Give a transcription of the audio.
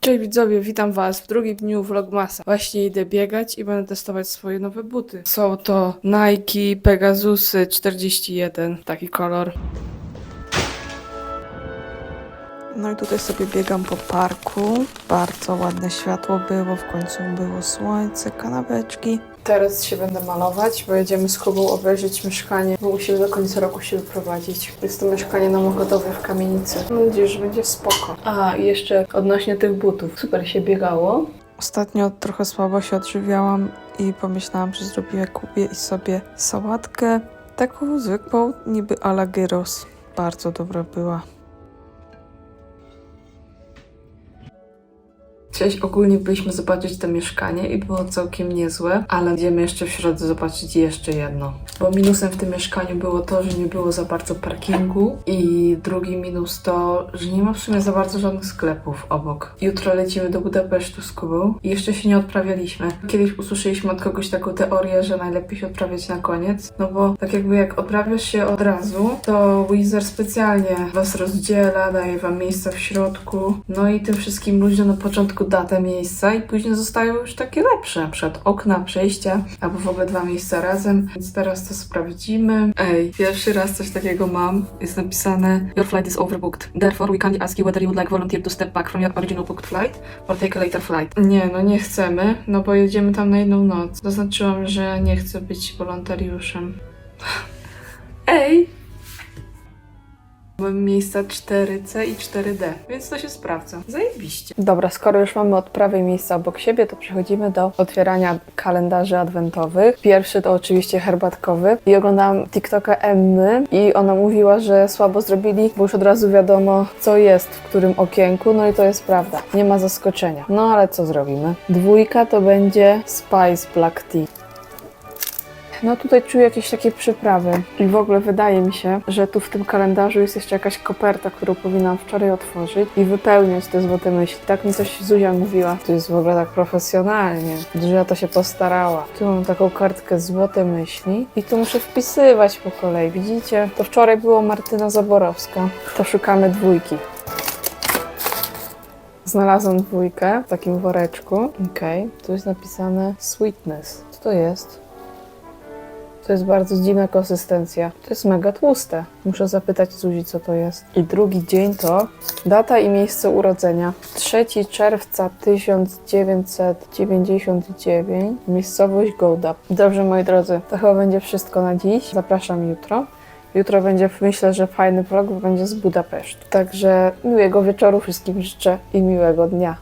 Cześć widzowie, witam was w drugim dniu Vlogmasa. Właśnie idę biegać i będę testować swoje nowe buty. Są to Nike Pegasusy 41, taki kolor. No i tutaj sobie biegam po parku. Bardzo ładne światło było, w końcu było słońce, kanapeczki. Teraz się będę malować, bo jedziemy z Kubą obejrzeć mieszkanie, bo musimy do końca roku się wyprowadzić. Jest to mieszkanie na Mokotowie w kamienicy. Mam nadzieję, że będzie spoko. A, i jeszcze odnośnie tych butów. Super się biegało. Ostatnio trochę słabo się odżywiałam i pomyślałam, że zrobię Kubie i sobie sałatkę. Taką zwykłą, niby ala gyros. Bardzo dobra była. Ogólnie byliśmy zobaczyć to mieszkanie i było całkiem niezłe, ale idziemy jeszcze w środę zobaczyć jeszcze jedno. Bo minusem w tym mieszkaniu było to, że nie było za bardzo parkingu i drugi minus to, że nie ma w sumie za bardzo żadnych sklepów obok. Jutro lecimy do Budapesztu z Kubą i jeszcze się nie odprawialiśmy. Kiedyś usłyszeliśmy od kogoś taką teorię, że najlepiej się odprawiać na koniec, no bo tak jakby jak odprawiasz się od razu, to Wizard specjalnie was rozdziela, daje wam miejsca w środku, no i tym wszystkim ludziom na początku da te miejsca i później zostają już takie lepsze, przykład okna, przejścia, albo w ogóle dwa miejsca razem, więc teraz to sprawdzimy. Ej, pierwszy raz coś takiego mam, jest napisane Your flight is overbooked, therefore we can't ask you whether you would like volunteer to step back from your original booked flight or take a later flight. Nie, no nie chcemy, no bo jedziemy tam na jedną noc. Zaznaczyłam, że nie chcę być wolontariuszem. Ej! Mam miejsca 4C i 4D, więc to się sprawdza. Zajebiście. Dobra, skoro już mamy odprawę i miejsca obok siebie, to przechodzimy do otwierania kalendarzy adwentowych. Pierwszy to oczywiście herbatkowy i oglądałam TikToka Emmy i ona mówiła, że słabo zrobili, bo już od razu wiadomo, co jest w którym okienku, no i to jest prawda. Nie ma zaskoczenia. No ale co zrobimy? Dwójka to będzie Spice Black Tea. No tutaj czuję jakieś takie przyprawy i w ogóle wydaje mi się, że tu w tym kalendarzu jest jeszcze jakaś koperta, którą powinnam wczoraj otworzyć i wypełniać te złote myśli. Tak mi coś Zuzia mówiła. To jest w ogóle tak profesjonalnie. Zuzia to się postarała. Tu mam taką kartkę złote myśli i tu muszę wpisywać po kolei. Widzicie? To wczoraj było Martyna Zaborowska. To szukamy dwójki. Znalazłam dwójkę w takim woreczku. Okej, tu jest napisane sweetness. Co to jest? To jest bardzo dziwna konsystencja. To jest mega tłuste. Muszę zapytać Zuzi, co to jest. I drugi dzień to data i miejsce urodzenia. 3 czerwca 1999, miejscowość Gołda. Dobrze, moi drodzy, to chyba będzie wszystko na dziś. Zapraszam jutro. Jutro będzie, myślę, że fajny vlog, będzie z Budapesztu. Także miłego wieczoru wszystkim życzę i miłego dnia.